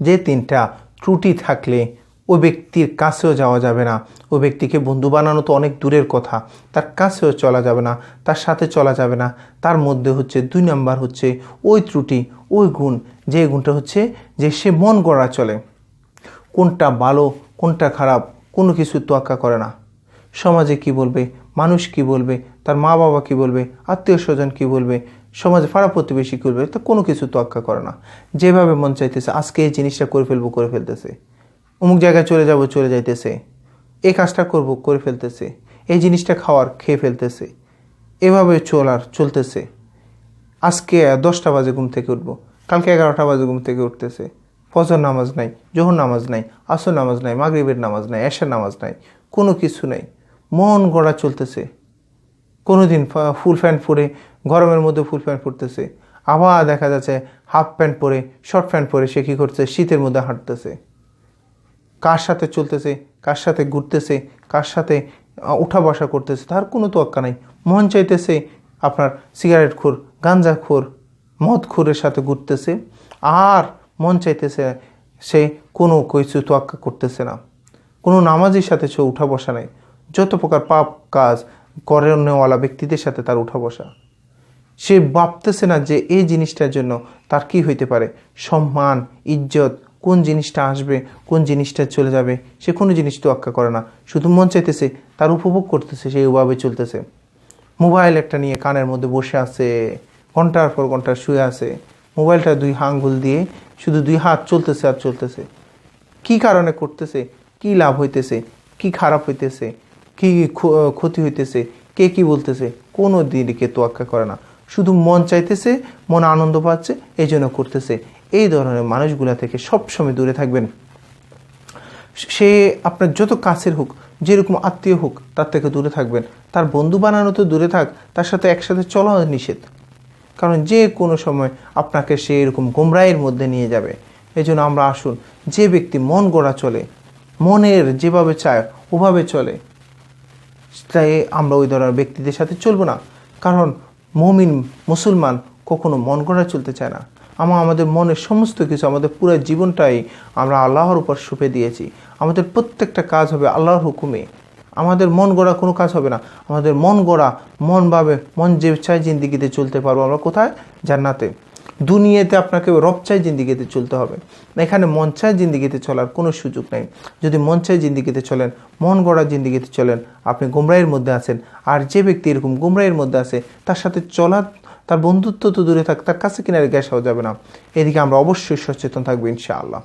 যে তিনটা ত্রুটি থাকলে ওই ব্যক্তির কাছেও যাওয়া যাবে না। ওই ব্যক্তিকে বন্ধু বানানো তো অনেক দূরের কথা। তার কাছেও চলা যাবে না, তার সাথে চলা যাবে না। তার মধ্যে হচ্ছে দুই নাম্বার হচ্ছে ওই ত্রুটি, ওই গুণ। যে গুণটা হচ্ছে যে সে মন গড়া চলে। কোনটা ভালো, কোনটা খারাপ, কোনো কিছু তোয়াক্কা করে না। সমাজে কি বলবে? মানুষ কি বলবে? তার মা বাবা কি বলবে? আত্মীয় স্বজন কি বলবে? সমাজে পাড়া প্রতিবেশী করবে, তা কোনো কিছু তোয়াক্কা করে না। যেভাবে মন চাইতেছে, আজকে এই জিনিসটা করে ফেলব, করে ফেলতেছে। অমুক জায়গায় চলে যাব, চলে যাইতেছে। এই কাজটা করব, করে ফেলতেছে। এই জিনিসটা খাওয়ার, খেয়ে ফেলতেছে। এভাবে চলার, চলতেছে। আজকে দশটা বাজে ঘুম থেকে উঠবো। কালকে এগারোটা বাজে ঘুম থেকে উঠতেছে। ফজর নামাজ নাই, জোহর নামাজ নাই, আসর নামাজ নাই, মাগরিবের নামাজ নাই, এশার নামাজ নাই, কোনো কিছু নাই। মন গড়া চলতেছে। কোনো দিন ফুল প্যান্ট পরে, গরমের মধ্যে ফুল প্যান্ট পরতেছে। আবার দেখা যাচ্ছে হাফ প্যান্ট পরে, শর্ট প্যান্ট পরে সে কী করছে শীতের মধ্যে হাঁটতেছে। কার সাথে চলতেছে? কার সাথে ঘুরতেছে? কার সাথে উঠা বসা করতেছে? তার কোনো তোয়াক্কা নাই। মন চাইতেছে আপনার সিগারেট খোর, গাঞ্জা খোর, মদ খোরের সাথে ঘুরতেছে। আর মন চাইতেছে সে কোনো কিছু তোয়াক্কা করতেছে না। কোনো নামাজের সাথে সে উঠা বসা নাই। যত প্রকার পাপ কাজ করেনওয়ালা ব্যক্তিদের সাথে তার উঠা বসা। সে ভাবতেছে না যে এই জিনিসটার জন্য তার কি হইতে পারে। সম্মান, ইজ্জত, কোন জিনিসটা আসবে, কোন জিনিসটা চলে যাবে, সে কোনো জিনিস তোয়াক্কা করে না। শুধু মন চাইতেছে, তার উপভোগ করতেছে, সে ওভাবে চলতেছে। মোবাইল একটা নিয়ে কানের মধ্যে বসে আছে, ঘণ্টার পর ঘণ্টা শুয়ে আছে। মোবাইলটা দুই আঙ্গুল দিয়ে শুধু দুই হাত চলতেছে আর চলতেছে। কি কারণে করতেছে, কি লাভ হইতেছে, কি খারাপ হইতেছে কি ক্ষ- ক্ষতি হইতেছে? কে কি বলতেছে? কোনো দিনকে তোয়াক্কা করে না। শুধু মন চাইতেছে, মন আনন্দ পাচ্ছে এই জন্য করতেছে। এই ধরনের মানুষগুলা থেকে সবসময় দূরে থাকবেন। সে আপনার যত কাছের হোক, যেরকম আত্মীয় হোক, তার থেকে দূরে থাকবেন। তার বন্ধু বানানো তো দূরে থাক, তার সাথে একসাথে চলা নিষেধ। কারণ যে কোনো সময় আপনাকে সে এরকম গোমরাইয়ের মধ্যে নিয়ে যাবে। এই জন্য আমরা আসুন, যে ব্যক্তি মন গড়া চলে, মনের যেভাবে চায়, ওভাবে চলে। তাই আমরা ওই ধরনের ব্যক্তিদের সাথে চলবো না। কারণ মমিন, মুসলমান কখনো মন গড়া চলতে চায় না। আমরা আমাদের মনের সমস্ত কিছু, আমাদের পুরো জীবনটাই আমরা আল্লাহর উপর সুপে দিয়েছি। আমাদের প্রত্যেকটা কাজ হবে আল্লাহর হুকুমে। আমাদের মন গড়া কোনো কাজ হবে না। আমাদের মন গড়া মনভাবে মন যে চাই জিন্দিগিতে চলতে পারব আমরা কোথায়? জান্নাতে। দুনিয়াতে আপনাকে রব চাই জিন্দিগিতে চলতে হবে। এখানে চাই জিন্দিগিতে চলার কোনো সুযোগ নেই। যদি চাই জিন্দিগিতে চলেন, মন গড়া জিন্দিগিতে চলেন, আপনি গুমরাইয়ের মধ্যে আছেন। আর যে ব্যক্তি এরকম গুমরাইয়ের মধ্যে আছে, তার সাথে চলার তার বন্ধুত্ব তো দূরে থাক, তার কাছে কিনারে গ্যাস হওয়া যাবে না। এদিকে আমরা অবশ্যই সচেতন থাকব, ইনশাআল্লাহ।